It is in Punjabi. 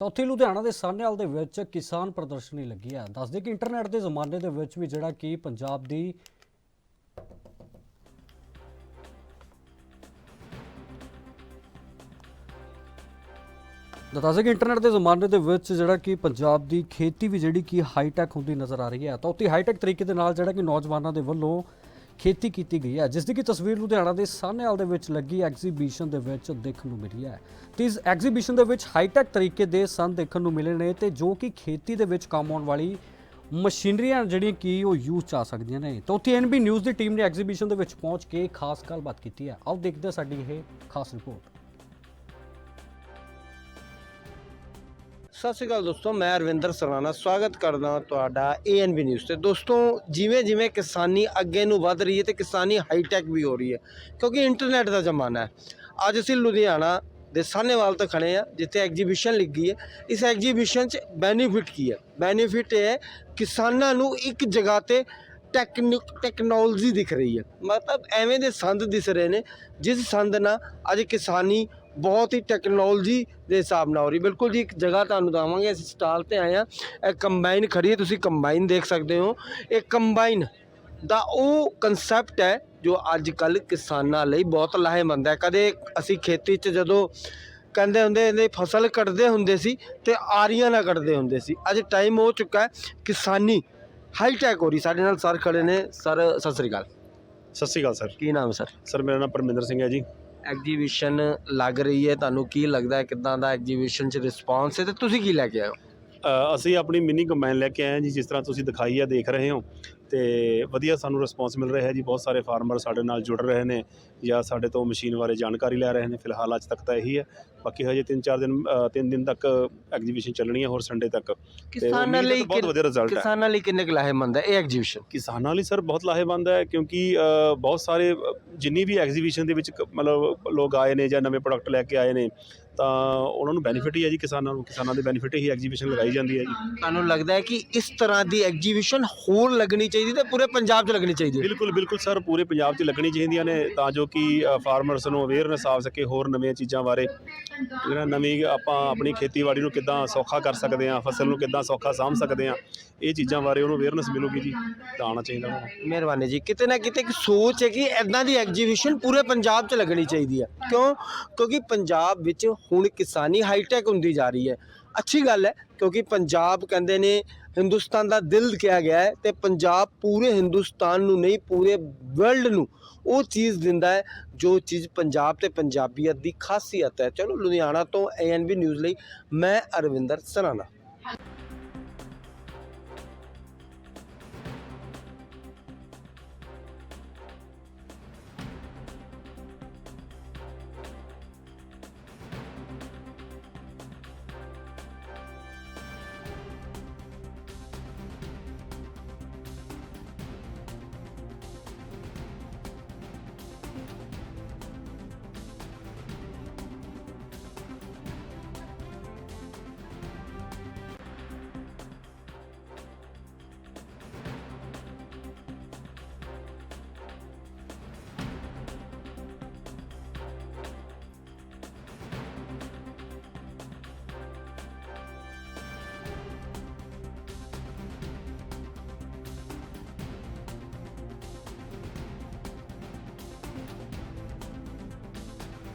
ਤਾਂ ਉੱਥੇ ਲੁਧਿਆਣਾ ਦੇ ਸਾਹਨੇਵਾਲ ਦੇ ਵਿੱਚ ਕਿਸਾਨ ਪ੍ਰਦਰਸ਼ਨੀ ਲੱਗੀ ਹੈ। ਦੱਸਦੇ ਕਿ ਇੰਟਰਨੈਟ ਦੇ ਜ਼ਮਾਨੇ ਦੇ ਵਿੱਚ ਵੀ ਜਿਹੜਾ ਕਿ ਪੰਜਾਬ ਦੀ ਦੱਸਦੇ ਕਿ ਇੰਟਰਨੈਟ ਦੇ ਜ਼ਮਾਨੇ ਦੇ ਵਿੱਚ ਜਿਹੜਾ ਕਿ ਪੰਜਾਬ ਦੀ ਖੇਤੀ ਵੀ ਜਿਹੜੀ ਕਿ ਹਾਈਟੈਕ ਹੁੰਦੀ ਨਜ਼ਰ ਆ ਰਹੀ ਹੈ। ਤਾਂ ਉੱਥੇ ਹਾਈਟੈਕ ਤਰੀਕੇ ਦੇ ਨਾਲ ਜਿਹੜਾ ਕਿ ਨੌਜਵਾਨਾਂ ਦੇ ਵੱਲੋਂ ਖੇਤੀ ਕੀਤੀ ਗਈ ਹੈ, ਜਿਸ ਦੀ ਕਿ ਤਸਵੀਰ ਲੁਧਿਆਣਾ ਦੇ ਸਾਹਨੇਵਾਲ ਦੇ ਵਿੱਚ ਲੱਗੀ ਐਗਜ਼ੀਬਿਸ਼ਨ ਦੇ ਵਿੱਚ ਦੇਖਣ ਨੂੰ ਮਿਲੀ ਹੈ। ਤੇ ਇਸ ਐਗਜ਼ੀਬਿਸ਼ਨ ਦੇ ਵਿੱਚ ਹਾਈਟੈਕ ਤਰੀਕੇ ਦੇ ਸੰਦ ਦੇਖਣ ਨੂੰ ਮਿਲੇ ਨੇ ਤੇ ਜੋ ਕਿ ਖੇਤੀ ਦੇ ਵਿੱਚ ਕੰਮ ਆਉਣ ਵਾਲੀ ਮਸ਼ੀਨਰੀਆਂ ਜਿਹੜੀਆਂ ਕਿ ਉਹ ਯੂਜ਼ ਚ ਆ ਸਕਦੀਆਂ ਨੇ। ਤਾਂ ਉੱਥੇ ਐਨਬੀ ਨਿਊਜ਼ ਦੀ ਟੀਮ ਨੇ ਐਗਜ਼ੀਬਿਸ਼ਨ ਦੇ ਵਿੱਚ ਪਹੁੰਚ ਕੇ ਖਾਸ ਗੱਲਬਾਤ ਕੀਤੀ ਹੈ। ਆਓ ਦੇਖਦੇ ਸਾਡੀ ਇਹ ਖਾਸ ਰਿਪੋਰਟ ਸਤਿ ਸ਼੍ਰੀ ਅਕਾਲ ਦੋਸਤੋ, ਮੈਂ ਅਰਵਿੰਦਰ ਸਰਾਣਾ, ਸਵਾਗਤ ਕਰਦਾ ਹਾਂ ਤੁਹਾਡਾ ਏਐਨਬੀ ਨਿਊਜ਼ ਤੇ। ਦੋਸਤੋ, ਜਿਵੇਂ ਜਿਵੇਂ ਕਿਸਾਨੀ ਅੱਗੇ ਨੂੰ ਵਧ ਰਹੀ ਹੈ ਤੇ ਕਿਸਾਨੀ ਹਾਈਟੈਕ ਵੀ ਹੋ ਰਹੀ ਹੈ, ਕਿਉਂਕਿ ਇੰਟਰਨੈਟ ਦਾ ਜ਼ਮਾਨਾ ਹੈ। ਅੱਜ ਅਸੀਂ ਲੁਧਿਆਣਾ ਦੇ ਸਾਹਨੇਵਾਲ ਤੋਂ ਖੜੇ ਆ ਜਿੱਥੇ ਐਗਜੀਬਿਸ਼ਨ ਲੱਗੀ ਹੈ। ਇਸ ਐਗਜੀਬਿਸ਼ਨ 'ਚ ਬੈਨੀਫਿਟ ਕੀ ਹੈ? ਬੈਨੀਫਿਟ ਇਹ ਹੈ, ਕਿਸਾਨਾਂ ਨੂੰ ਇੱਕ ਜਗ੍ਹਾ ਤੇ ਟੈਕਨਿਕ ਟੈਕਨੋਲੋਜੀ ਦਿਖ ਰਹੀ ਹੈ। ਮਤਲਬ ਐਵੇਂ ਦੇ ਸੰਦ ਦਿਸ ਰਹੇ ਨੇ, ਜਿਸ ਸੰਦ ਨਾਲ ਅੱਜ ਕਿਸਾਨੀ ਬਹੁਤ ਹੀ ਟੈਕਨੋਲੋਜੀ ਦੇ ਹਿਸਾਬ ਨਾਲ ਹੋ ਰਹੀ। ਬਿਲਕੁਲ ਜੀ ਇੱਕ ਜਗ੍ਹਾ ਤੁਹਾਨੂੰ ਦਵਾਂਗੇ ਅਸੀਂ ਸਟਾਲ ਤੇ ਆਏ ਆ ਇਹ ਕੰਬਾਈਨ ਖੜੀ ਹੈ ਤੁਸੀਂ ਕੰਬਾਈਨ ਦੇਖ ਸਕਦੇ ਹੋ। ਇਹ ਕੰਬਾਈਨ ਦਾ ਉਹ ਕਨਸੈਪਟ ਹੈ ਜੋ ਅੱਜ ਕੱਲ ਕਿਸਾਨਾਂ ਲਈ ਬਹੁਤ ਲਾਹੇਮੰਦ ਹੈ। ਕਦੇ ਅਸੀਂ ਖੇਤੀ 'ਚ ਜਦੋਂ ਕਹਿੰਦੇ ਹੁੰਦੇ ਨੇ ਫਸਲ ਕੱਟਦੇ ਹੁੰਦੇ ਸੀ ਤੇ ਆਰੀਆਂ ਨਾਲ ਕੱਟਦੇ ਹੁੰਦੇ ਸੀ। ਅੱਜ ਟਾਈਮ ਹੋ ਚੁੱਕਾ ਹੈ ਕਿਸਾਨੀ ਹਾਈਟੈਕ ਹੋ ਰਹੀ। ਸਾਡੇ ਨਾਲ ਸਰ ਖੜੇ ਨੇ। ਸਰ ਸਤਿ ਸ੍ਰੀ ਅਕਾਲ। ਸਤਿ ਸ਼੍ਰੀ ਅਕਾਲ ਸਰ ਕੀ ਨਾਮ ਹੈ ਸਰ ਸਰ ਮੇਰਾ ਨਾਮ ਪਰਮਿੰਦਰ ਸਿੰਘ ਹੈ ਜੀ। ਐਗਜੀਬਿਸ਼ਨ ਲੱਗ ਰਹੀ ਹੈ ਤੁਹਾਨੂੰ ਕੀ ਲੱਗਦਾ ਹੈ ਕਿਦਾਂ ਦਾ ਐਗਜੀਬਿਸ਼ਨ 'ਚ ਰਿਸਪਾਂਸ ਹੈ ਤੇ ਤੁਸੀਂ ਕੀ ਲੈ ਕੇ ਆਏ ਹੋ? ਅ, ਅਸੀਂ ਆਪਣੀ ਮਿੰਨੀ ਕੰਬਾਈਨ ਲੈ ਕੇ ਆਏ ਹਾਂ ਜੀ ਜਿਸ ਤਰ੍ਹਾਂ ਤੁਸੀਂ ਦਿਖਾਈ ਹੈ ਦੇਖ ਰਹੇ ਹੋ। ਤੇ ਵਧੀਆ ਸਾਨੂੰ ਰਿਸਪੌਂਸ ਮਿਲ ਰਿਹਾ ਹੈ ਜੀ। ਬਹੁਤ ਸਾਰੇ ਫਾਰਮਰ ਸਾਡੇ ਨਾਲ ਜੁੜ ਰਹੇ ਨੇ ਜਾਂ ਸਾਡੇ ਤੋਂ ਮਸ਼ੀਨ ਬਾਰੇ ਜਾਣਕਾਰੀ ਲੈ ਰਹੇ ਨੇ। ਫਿਲਹਾਲ ਅੱਜ ਤੱਕ ਤਾਂ ਇਹੀ ਹੈ। ਬਾਕੀ ਹਜੇ 3-4 ਦਿਨ 3 ਦਿਨ ਤੱਕ ਐਗਜੀਬਿਸ਼ਨ ਚੱਲਣੀ ਹੈ ਹੋਰ ਸੰਡੇ ਤੱਕ। ਕਿਸਾਨਾਂ ਲਈ ਬਹੁਤ ਵਧੀਆ ਰਿਜ਼ਲਟ ਹੈ। ਕਿਸਾਨਾਂ ਲਈ ਕਿੰਨੇ ਲਾਹੇਮੰਦ ਹੈ ਇਹ ਐਗਜੀਬਿਸ਼ਨ ਕਿਸਾਨਾਂ ਲਈ ਸਰ ਬਹੁਤ ਲਾਹੇਵੰਦ ਹੈ ਕਿਉਂਕਿ ਬਹੁਤ ਸਾਰੇ ਜਿੰਨੀ ਵੀ ਐਗਜ਼ੀਬਿਸ਼ਨ ਦੇ ਵਿੱਚ ਮਤਲਬ ਲੋਕ ਆਏ ਨੇ ਜਾਂ ਨਵੇਂ ਪ੍ਰੋਡਕਟ ਲੈ ਕੇ ਆਏ ਨੇ ਤਾਂ ਉਹਨਾਂ ਨੂੰ ਬੈਨੀਫਿਟ ਹੀ ਹੈ ਜੀ ਕਿਸਾਨਾਂ ਨੂੰ ਕਿਸਾਨਾਂ ਦੇ ਬੈਨੀਫਿਟ ਹੀ ਐਗਜ਼ੀਬਿਸ਼ਨ ਲਗਾਈ ਜਾਂਦੀ ਹੈ ਜੀ। ਤੁਹਾਨੂੰ ਲੱਗਦਾ ਹੈ ਕਿ ਇਸ ਤਰ੍ਹਾਂ ਦੀ ਐਗਜੀਬਿਸ਼ਨ ਹੋਰ ਲੱਗਣੀ ਚਾਹੀਦੀ ਤੇ ਪੂਰੇ ਪੰਜਾਬ 'ਚ ਲੱਗਣੀ ਚਾਹੀਦੀ ਹੈ? ਬਿਲਕੁਲ ਬਿਲਕੁਲ ਸਰ ਪੂਰੇ ਪੰਜਾਬ 'ਚ ਲੱਗਣੀ ਚਾਹੀਦੀਆਂ ਨੇ ਤਾਂ ਜੋ ਕਿ ਫਾਰਮਰਸ ਨੂੰ ਅਵੇਅਰਨੈਸ ਆ ਸਕੇ ਹੋਰ ਨਵੀਆਂ ਚੀਜ਼ਾਂ ਬਾਰੇ। ਜਿਹੜਾ ਨਵੀਂ ਆਪਾਂ ਆਪਣੀ ਖੇਤੀਬਾੜੀ ਨੂੰ ਕਿੱਦਾਂ ਸੌਖਾ ਕਰ ਸਕਦੇ ਹਾਂ ਫਸਲ ਨੂੰ ਕਿੱਦਾਂ ਸੌਖਾ ਸਾਂਭ ਸਕਦੇ ਹਾਂ ਇਹ ਚੀਜ਼ਾਂ ਬਾਰੇ ਉਹਨੂੰ ਅਵੇਅਰਨੈਸ ਮਿਲੂਗੀ ਜੀ ਤਾਂ ਆਉਣਾ ਚਾਹੀਦਾ ਉਹਨੂੰ ਮਿਹਰਬਾਨੀ ਜੀ। ਕਿਤੇ ਨਾ ਕਿਤੇ ਇੱਕ ਸੋਚ ਹੈ ਕਿ ਇਦਾਂ ਦੀ ਐਗਜੀਬਿਸ਼ਨ ਪੂਰੇ ਪੰਜਾਬ 'ਚ ਲੱਗਣੀ ਚਾਹੀਦੀ ਹੈ। ਕਿਉਂ? ਕਿਉਂਕਿ ਪੰਜਾਬ ਵਿੱਚ ਹੁਣ ਕਿਸਾਨੀ ਹਾਈਟੈਕ ਹੁੰਦੀ ਜਾ ਰਹੀ ਹੈ। ਅੱਛੀ ਗੱਲ ਹੈ, ਕਿਉਂਕਿ ਪੰਜਾਬ ਕਹਿੰਦੇ ਨੇ ਹਿੰਦੁਸਤਾਨ ਦਾ ਦਿਲ ਕਿਹਾ ਗਿਆ ਹੈ ਤੇ ਪੰਜਾਬ ਪੂਰੇ ਹਿੰਦੁਸਤਾਨ ਨੂੰ ਨਹੀਂ, ਪੂਰੇ ਵਰਲਡ ਨੂੰ ਉਹ ਚੀਜ਼ ਦਿੰਦਾ ਹੈ, ਜੋ ਚੀਜ਼ ਪੰਜਾਬ ਤੇ ਪੰਜਾਬੀਅਤ ਦੀ ਖਾਸੀਅਤ ਹੈ। ਚਲੋ ਲੁਧਿਆਣਾ ਤੋਂ ਏਐਨਬੀ ਨਿਊਜ਼ ਲਈ ਮੈਂ ਅਰਵਿੰਦਰ ਸਰਾਣਾ।